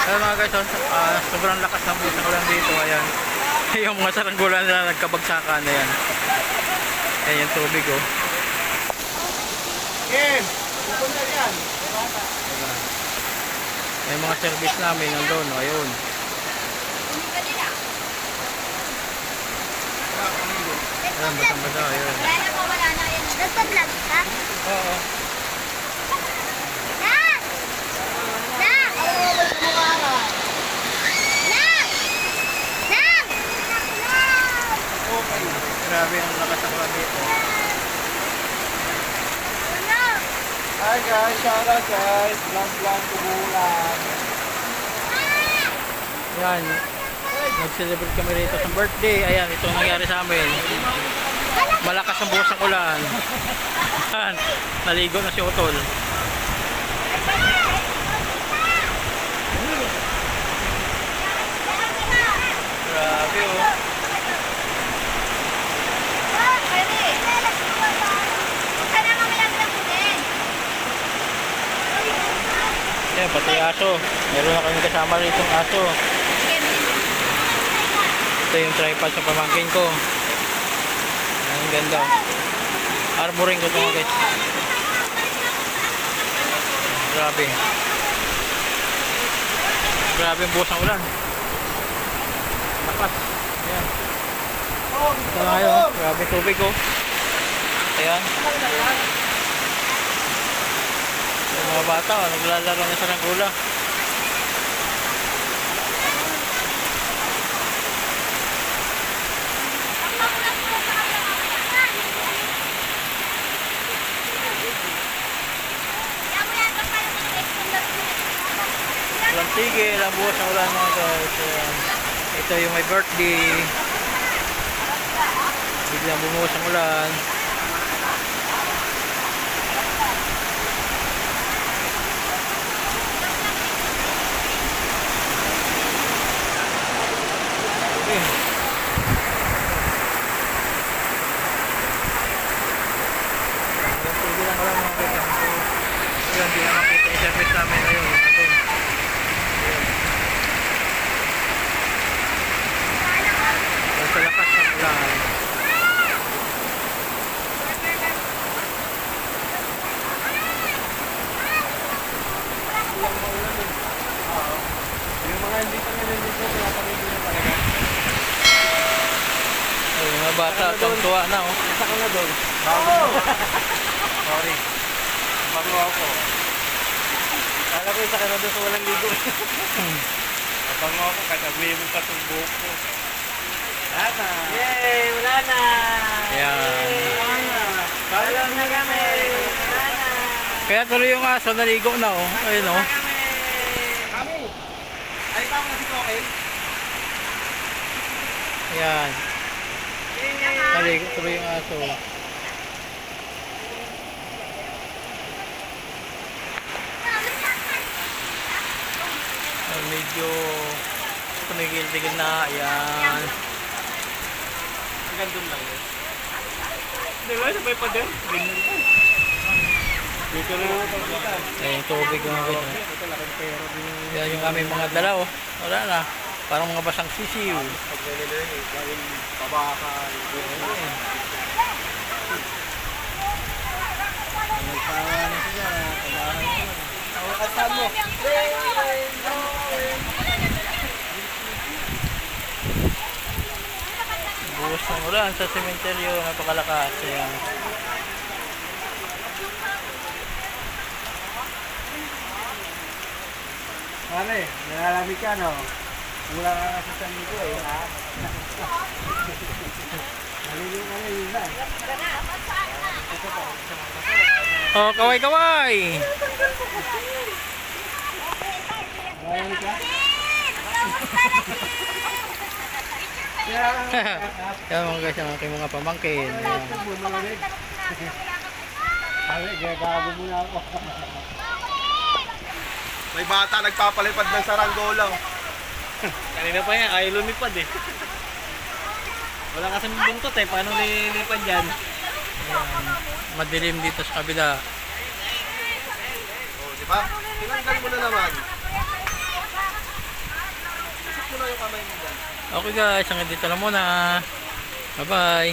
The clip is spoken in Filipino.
Ayan mga guys, ah, sobrang lakas ng buhos ng ulan dito. Ayan. yung mga saranggola na nagkabagsakan. Ayan. Ayan yung tubig oh. Kim, pupunta yan. May mga service namin nandun. oh, Ayun. Ayan, basang-basa. Ayun. Wala na po, wala na. Ayan. Nagpa-vlog ka? Oo. Na! Na! Na! Na! Okay. Grabe ang lakas ng! Hi guys, shout out guys. Vlog vlog kumulan. Ayan. Nag-celebrate kami rito sa birthday. Ayan, ito ang nangyari sa amin. Malakas ang buhos ng ulan. Ayan, naligo na si Utol. Grabe oh. Ah, pwede. Sana mamaya vlog ko din. Ayan, pati aso. Meron na kami kasama rito ng aso. Ito yung tripod sa pamangkin ko. Ang ganda. Armoring ko ito guys. Grabe. Grabe ang buhos ng ulan. Lakas. Ayan. Ito na kayo. Grabe tubig oh. Ayan. Yung mga bata oh, naglalaro na may vlog ko. Walang tigil, ang buhos ng ulan mga guys. Ayan. Ito yung my birthday. Biglang bumuhos ang ulan. Okay. Walang tigil ang ulan mga guys. Ayan, hindi na makita yung service namin ngayon. Nandun. Dahil sa lakas ng ulan. Yung mga hindi pa naliligo, pinapaligo na talaga. Ay, mga bata, tuwa na oh. Isa ka na doon. Sorry. Bago ako. Kala ko isa ka na doon sa walang ligo. Bago ako, kagabi mo pa itong buhok ko. Wala na. Yay! Wala na! Ayan. Wala na. Wala na kami! Wala na! Kaya tuloy yung aso, naligo na oh. Ayun oh. kami! Kami! Ay, tama na si Kokel. Ayan. Naligo tuloy yung aso. Medyo tumigil-tigil na. Ayan. Hanggang doon lang yun. Di ba? Sabay pa din. Dito pagkita. Ayan yung tubig mga oh. Laking pera din yung yung aming mga dalaw. Wala na. Parang mga basang sisiw. paglilili. Gawin pabakan. Nagsawa na sila. Kabahan na. Ang kasama mo. Buhos ng ulan sa sementeryo. Napakalakas. Ayan. Pare, nalalamig ka no? Wala ka na sa ko eh. Ha? Naliliw ka na yun lang. Oh, kaway-kaway! Nalalamig ka? Kaya Yan mga guys, ang aking mga pamangkin. Ayan. gagago muna ako. May bata nagpapalipad ng saranggola. Kanina pa yan, ayaw lumipad eh. Wala kasi buntot eh, paano nilipad yan? Ayan. Madilim dito sa kabila. Oh, di ba? Tinanggal mo na naman. kamay mo dyan. Okay guys, hanggang dito lang muna. Bye bye.